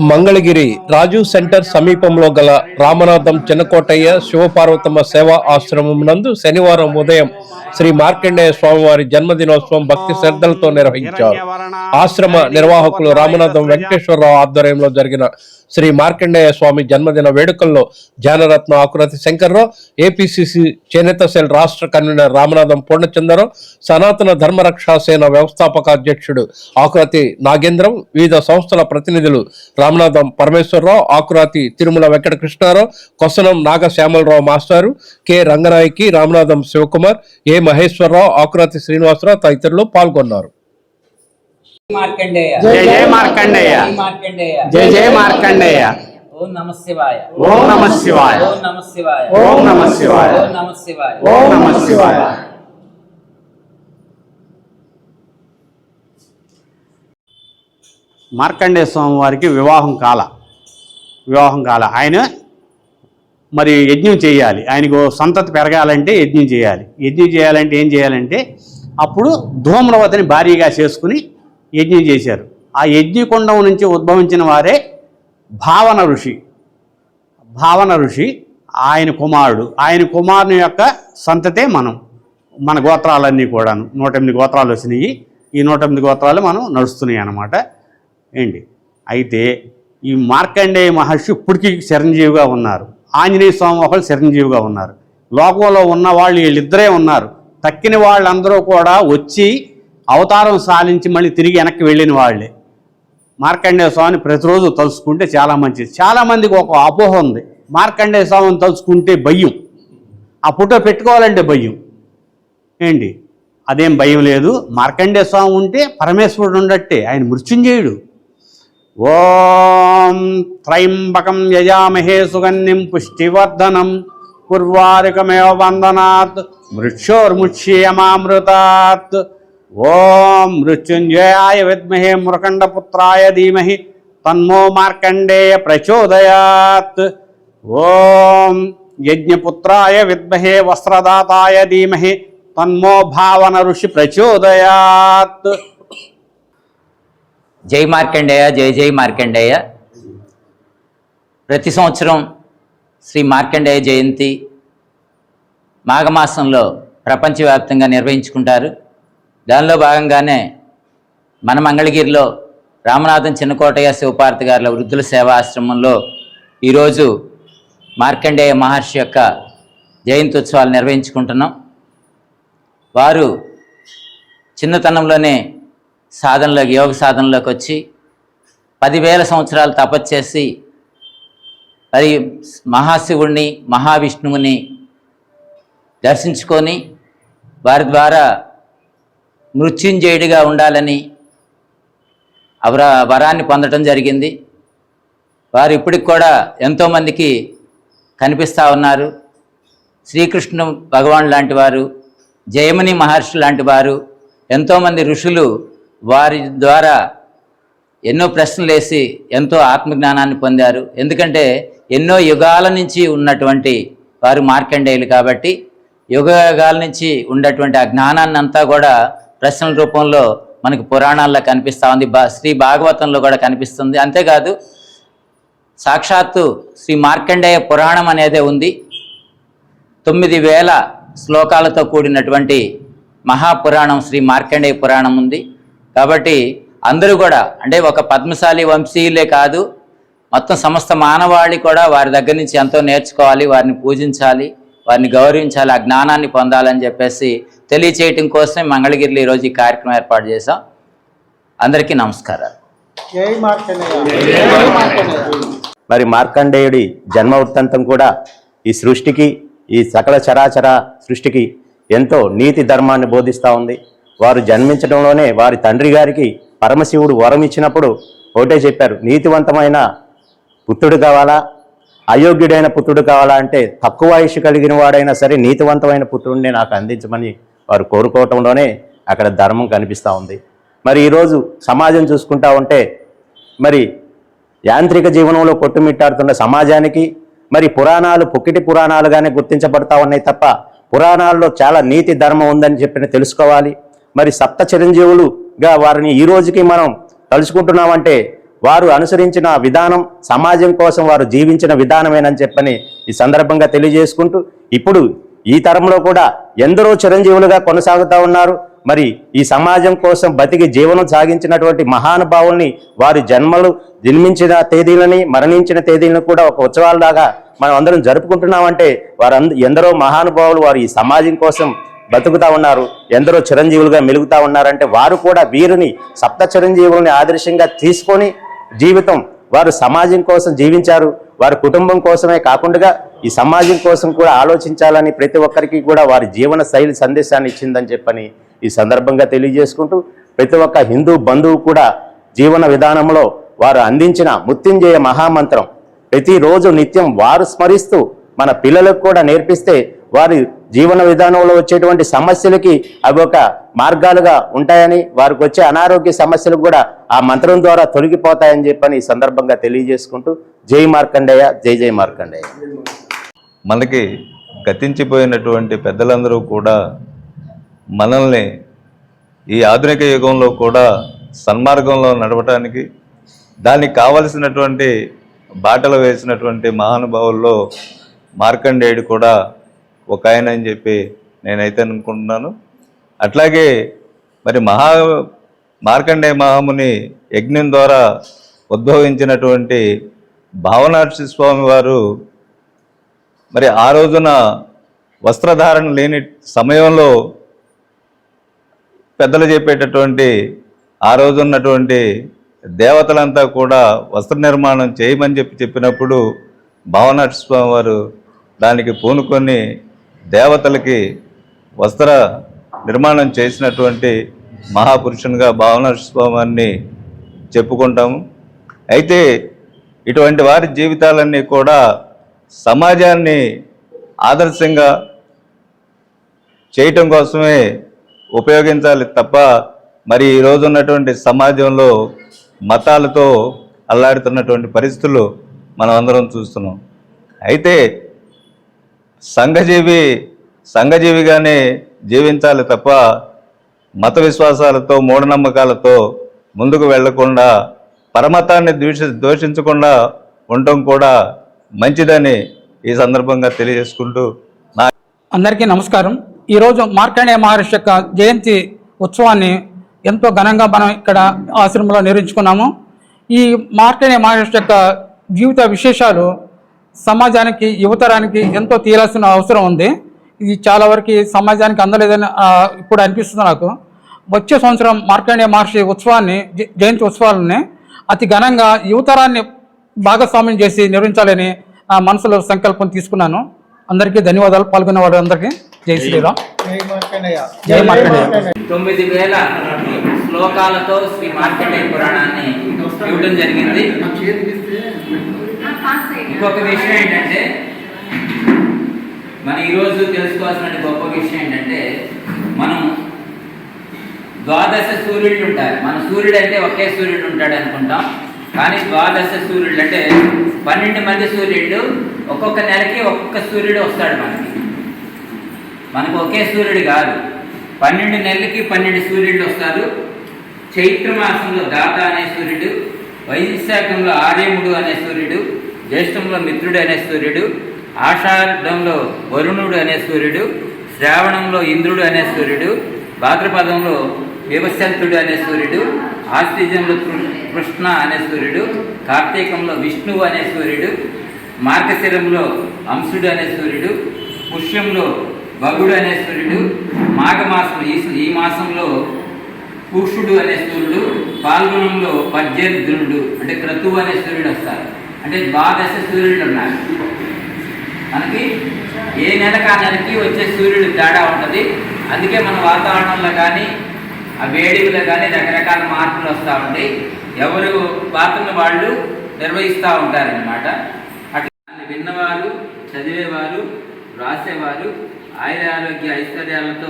మంగళగిరి రాజు centre సమీపంలో గల రామనాథం చిన్నకోటయ్య శివపార్వతమ్మ సేవా ఆశ్రమం నందు శనివారం ఉదయం శ్రీ మార్కండేయ స్వామివారి జన్మదినోత్సవం భక్తి శ్రద్ధలతో నిర్వహించారు. ఆశ్రమ నిర్వాహకులు రామనాథం వెంకటేశ్వరరావు ఆధ్వర్యంలో జరిగిన శ్రీ మార్కండేయ స్వామి జన్మదిన వేడుకల్లో జానరత్న ఆకురతి శంకర్రావు ఏపీసీసీ చేనేత సెల్ రాష్ట్ర కన్వీనర్ రామనాథం పూర్ణచంద్రరావు సనాతన ధర్మరక్షా సేన వ్యవస్థాపక అధ్యక్షుడు ఆకురతి నాగేంద్రం వివిధ సంస్థల ప్రతినిధులు రామనాథం పరమేశ్వరరావు ఆకురాతి తిరుమల వెంకట కృష్ణారావు కొసనం నాగ శ్యామలరావు మాస్టారు కె రంగనాయకి రామనాథం శివకుమార్ ఏ మహేశ్వరరావు ఆకురాతి శ్రీనివాసరావు తదితరులు పాల్గొన్నారు. మార్కండేయ. జై జై మార్కండేయ. జై మార్కండేయ. జై జై మార్కండేయ. ఓం నమ శివాయ. ఓం నమ శివాయ. ఓం నమ శివాయ. ఓం నమ శివాయ. ఓం నమ శివాయ. ఓం నమ శివాయ. మార్కండేయ స్వామి వారికి వివాహం కాల. వివాహం కాల. ఆయన మరి యజ్ఞం చేయాలి. ఆయనకు సంతతి పెరగాలంటే యజ్ఞం చేయాలి. యజ్ఞం చేయాలంటే ఏం చేయాలంటే అప్పుడు ధూమ్రవతిని భారీగా చేసుకుని యజ్ఞం చేశారు. ఆ యజ్ఞకుండం నుంచి ఉద్భవించిన వారే భావన ఋషి. భావన ఋషి ఆయన కుమారుడు. ఆయన కుమారుని యొక్క సంతతే మనం. మన గోత్రాలన్నీ కూడాను. నూట ఎనిమిది గోత్రాలు వచ్చినాయి. ఈ నూట ఎనిమిది గోత్రాలు మనం నడుస్తున్నాయి అన్నమాట. ఏంటి? అయితే ఈ మార్కండేయ మహర్షి ఇప్పటికీ చిరంజీవిగా ఉన్నారు. ఆంజనేయ స్వామి ఒకళ్ళు చిరంజీవిగా ఉన్నారు. లోకంలో ఉన్న వాళ్ళు వీళ్ళిద్దరే ఉన్నారు. తక్కిన వాళ్ళందరూ కూడా వచ్చి అవతారం సాధించి మళ్ళీ తిరిగి వెనక్కి వెళ్ళిన వాళ్ళే. మార్కండేయ స్వామిని ప్రతిరోజు తలుచుకుంటే చాలా మంచిది. చాలామందికి ఒక అపోహ ఉంది. మార్కండేయ స్వామిని తలుచుకుంటే భయం. ఆ ఫోటో పెట్టుకోవాలంటే భయం. ఏంటి? అదేం భయం లేదు. మార్కండేయ స్వామి ఉంటే పరమేశ్వరుడు ఉండట్టే. ఆయన మృత్యుంజయుడు. ఓం త్రైంబకం యజామహే సుగన్యం పుష్టివర్ధనం. కుర్వారికమేవ వందనాత్. మృక్షోర్ముచ్యేయమామృతాత్. ఓం మృత్యుంజయాయ విద్మహే మృకండపుత్రాయ ధీమహి. తన్మో మార్కండేయ ప్రచోదయాత్. ఓం యజ్ఞపుత్రాయ విద్మహే వస్త్రదాతాయ ధీమహి. తన్మో భావన ఋషి ప్రచోదయాత్. జై మార్కండేయ జై జై మార్కండేయ. ప్రతి సంవత్సరం శ్రీ మార్కండేయ జయంతి మాఘమాసంలో ప్రపంచవ్యాప్తంగా నిర్వహించుకుంటారు. దానిలో భాగంగానే మన మంగళగిరిలో రామనాథం చిన్నకోటయ్య శివపార్తి గారుల వృద్ధుల సేవాశ్రమంలో ఈరోజు మార్కండేయ మహర్షి యొక్క జయంతి ఉత్సవాలు నిర్వహించుకుంటున్నాం. వారు చిన్నతనంలోనే సాధనలోకి యోగ సాధనలోకి వచ్చి పదివేల సంవత్సరాలు తపస్చేసి మరి మహాశివుణ్ణి మహావిష్ణువుని దర్శించుకొని వారి ద్వారా మృత్యుంజయుడిగా ఉండాలని అవర వరాన్ని పొందడం జరిగింది. వారు ఇప్పటికి కూడా ఎంతోమందికి కనిపిస్తూ ఉన్నారు. శ్రీకృష్ణ భగవాన్ లాంటి వారు జయమని మహర్షి లాంటి వారు ఎంతోమంది ఋషులు వారి ద్వారా ఎన్నో ప్రశ్నలు వేసి ఎంతో ఆత్మజ్ఞానాన్ని పొందారు. ఎందుకంటే ఎన్నో యుగాల నుంచి ఉన్నటువంటి వారు మార్కండేయులు కాబట్టి యుగ యుగాల నుంచి ఉన్నటువంటి ఆ జ్ఞానాన్ని అంతా కూడా ప్రశ్నల రూపంలో మనకు పురాణాల్లో కనిపిస్తూ ఉంది. బా శ్రీ భాగవతంలో కూడా కనిపిస్తుంది. అంతేకాదు సాక్షాత్తు శ్రీ మార్కండేయ పురాణం అనేదే ఉంది. తొమ్మిది వేల శ్లోకాలతో కూడినటువంటి మహాపురాణం శ్రీ మార్కండేయ పురాణం ఉంది. కాబట్టి అందరూ కూడా అంటే ఒక పద్మశాలి వంశీయులే కాదు మొత్తం సమస్త మానవాళి కూడా వారి దగ్గర నుంచి ఎంతో నేర్చుకోవాలి వారిని పూజించాలి వారిని గౌరవించాలి ఆ జ్ఞానాన్ని పొందాలని చెప్పేసి తెలియచేయటం కోసమే మంగళగిరిలో ఈరోజు ఈ కార్యక్రమం ఏర్పాటు చేశాం. అందరికీ నమస్కారాలు. జై మార్కండేయ. మరి మార్కండేయుడి జన్మ వృత్తాంతం కూడా ఈ సృష్టికి ఈ సకల చరాచర సృష్టికి ఎంతో నీతి ధర్మాన్ని బోధిస్తూ ఉంది. వారు జన్మించడంలోనే వారి తండ్రి గారికి పరమశివుడు వరం ఇచ్చినప్పుడు ఒకటే చెప్పారు నీతివంతమైన పుత్రుడు కావాలా? అయోగ్యుడైన పుత్రుడు కావాలా? అంటే తక్కువ ఆయుష్ కలిగిన వాడైనా సరే నీతివంతమైన పుత్రుడిని నాకు అందించమని వారు కోరుకోవటంలోనే అక్కడ ధర్మం కనిపిస్తూ ఉంది. మరి ఈరోజు సమాజం చూసుకుంటా ఉంటే మరి యాంత్రిక జీవనంలో కొట్టుమిట్టాడుతున్న సమాజానికి మరి పురాణాలు పొక్కిటి పురాణాలుగానే గుర్తించబడతా ఉన్నాయి తప్ప పురాణాల్లో చాలా నీతి ధర్మం ఉందని చెప్పిన తెలుసుకోవాలి. మరి సప్త చిరంజీవులుగా వారిని ఈ రోజుకి మనం తలుచుకుంటున్నామంటే వారు అనుసరించిన విధానం సమాజం కోసం వారు జీవించిన విధానమేనని చెప్పని ఈ సందర్భంగా తెలియజేసుకుంటూ ఇప్పుడు ఈ తరంలో కూడా ఎందరో చిరంజీవులుగా కొనసాగుతూ ఉన్నారు. మరి ఈ సమాజం కోసం బతికి జీవనం సాగించినటువంటి మహానుభావుల్ని వారి జన్మలు జన్మించిన తేదీలని మరణించిన తేదీలను కూడా ఒక ఉత్సవాలలాగా మనం అందరం జరుపుకుంటున్నామంటే వారు ఎందరో మహానుభావులు వారు ఈ సమాజం కోసం బతుకుతా ఉన్నారు ఎందరో చిరంజీవులుగా మెలుగుతా ఉన్నారంటే వారు కూడా వీరిని సప్త చిరంజీవుల్ని ఆదర్శంగా తీసుకొని జీవితం వారు సమాజం కోసం జీవించారు. వారి కుటుంబం కోసమే కాకుండా ఈ సమాజం కోసం కూడా ఆలోచించాలని ప్రతి ఒక్కరికి కూడా వారి జీవన శైలి సందేశాన్ని ఇచ్చిందని చెప్పని ఈ సందర్భంగా తెలియజేసుకుంటూ ప్రతి ఒక్క హిందూ బంధువు కూడా జీవన విధానంలో వారు అందించిన మృత్యుంజయ మహామంత్రం ప్రతిరోజు నిత్యం వారు స్మరిస్తూ మన పిల్లలకు కూడా నేర్పిస్తే వారి జీవన విధానంలో వచ్చేటువంటి సమస్యలకి అవి ఒక మార్గాలుగా ఉంటాయని వారికి వచ్చే అనారోగ్య సమస్యలు కూడా ఆ మంత్రం ద్వారా తొలగిపోతాయని చెప్పని ఈ సందర్భంగా తెలియజేసుకుంటూ జై మార్కండేయ జై జై మార్కండేయ. మనకి గతించిపోయినటువంటి పెద్దలందరూ కూడా మనల్ని ఈ ఆధునిక యుగంలో కూడా సన్మార్గంలో నడవటానికి దానికి కావలసినటువంటి బాటలు వేసినటువంటి మహానుభావుల్లో మార్కండేయుడు కూడా ఒక ఆయన అని చెప్పి నేనైతే అనుకుంటున్నాను. అట్లాగే మరి మహా మార్కండేయ మహాముని యజ్ఞం ద్వారా ఉద్భవించినటువంటి భావనాక్షి స్వామి వారు మరి ఆ రోజున వస్త్రధారణ లేని సమయంలో పెద్దలు చెప్పేటటువంటి ఆ రోజు ఉన్నటువంటి దేవతలంతా కూడా వస్త్ర నిర్మాణం చేయమని చెప్పి చెప్పినప్పుడు భావనాక్షి స్వామి వారు దానికి పూనుకొని దేవతలకి వస్త్ర నిర్మాణం చేసినటువంటి మహాపురుషునిగా భావన స్వామాన్ని చెప్పుకుంటాము. అయితే ఇటువంటి వారి జీవితాలన్నీ కూడా సమాజాన్ని ఆదర్శంగా చేయటం కోసమే ఉపయోగించాలి తప్ప మరి ఈ ఉన్నటువంటి సమాజంలో మతాలతో అల్లాడుతున్నటువంటి పరిస్థితులు మనం అందరం చూస్తున్నాం. అయితే సంఘజీవి సంఘజీవిగానే జీవించాలి తప్ప మత విశ్వాసాలతో మూఢనమ్మకాలతో ముందుకు వెళ్ళకుండా పరమతాన్ని దూష దోషించకుండా ఉండటం కూడా మంచిదని ఈ సందర్భంగా తెలియజేసుకుంటూ నా అందరికీ నమస్కారం. ఈరోజు మార్కండేయ మహర్షి యొక్క జయంతి ఉత్సవాన్ని ఎంతో ఘనంగా మనం ఇక్కడ ఆశ్రమంలో నిర్వహించుకున్నాము. ఈ మార్కండేయ మహర్షి యొక్క జీవిత విశేషాలు సమాజానికి యువతరానికి ఎంతో తీయాల్సిన అవసరం ఉంది. ఇది చాలా వరకు సమాజానికి అందలేదని ఇప్పుడు అనిపిస్తుంది నాకు. వచ్చే సంవత్సరం మార్కండేయ మహర్షి ఉత్సవాన్ని జయంతి ఉత్సవాలని అతి ఘనంగా యువతరాన్ని భాగస్వామ్యం చేసి నిర్వహించాలని మనసులో సంకల్పం తీసుకున్నాను. అందరికీ ధన్యవాదాలు. పాల్గొన్న వాళ్ళందరికీ జై శ్రీరామ్. జై మార్కండేయ. జై మార్కండేయ. తొమ్మిది వేల శ్లోకాలతో శ్రీ మార్కండేయ పురాణాన్ని ఇవ్వడం జరిగింది. ఇంకొక విషయం ఏంటంటే మనం ఈరోజు తెలుసుకోవాల్సిన గొప్ప విషయం ఏంటంటే మనం ద్వాదశ సూర్యుడు ఉంటారు. మన సూర్యుడు అంటే ఒకే సూర్యుడు ఉంటాడు అనుకుంటాం. కానీ ద్వాదశ సూర్యుడు అంటే పన్నెండు మంది సూర్యుడు ఒక్కొక్క నెలకి ఒక్కొక్క సూర్యుడు వస్తాడు మనకి. మనకు ఒకే సూర్యుడు కాదు. పన్నెండు నెలలకి పన్నెండు సూర్యుడు వస్తారు. చైత్ర మాసంలో దాత అనే సూర్యుడు వైశాఖంలో ఆర్యముడు అనే సూర్యుడు జ్యేష్ఠంలో మిత్రుడు అనే సూర్యుడు ఆషాఢంలో వరుణుడు అనే సూర్యుడు శ్రావణంలో ఇంద్రుడు అనే సూర్యుడు భాద్రపదంలో వివశంతుడు అనే సూర్యుడు ఆస్తిజంలో కృష్ణ అనే సూర్యుడు కార్తీకంలో విష్ణువు అనే సూర్యుడు మార్గశిరంలో అంశుడు అనే సూర్యుడు పుష్యంలో భగుడు అనే సూర్యుడు మాఘమాసం ఈ ఈ మాసంలో పురుషుడు అనే సూర్యుడు పాల్గొనంలో పద్యర్ధునుడు అంటే క్రతువు అనే సూర్యుడు వస్తారు. అంటే ద్వాదశ సూర్యుడు ఉన్నారు మనకి ఏ నెలకు ఆ నెలకి వచ్చే సూర్యుడు తేడా ఉంటుంది. అందుకే మన వాతావరణంలో కానీ ఆ వేడిలో కానీ రకరకాల మార్పులు వస్తూ ఉంటాయి. ఎవరు పాత్రను వాళ్ళు నిర్వహిస్తూ ఉంటారనమాట అట్లా విన్నవారు చదివేవారు రాసేవారు ఆయుర ఆరోగ్య ఐశ్వర్యాలతో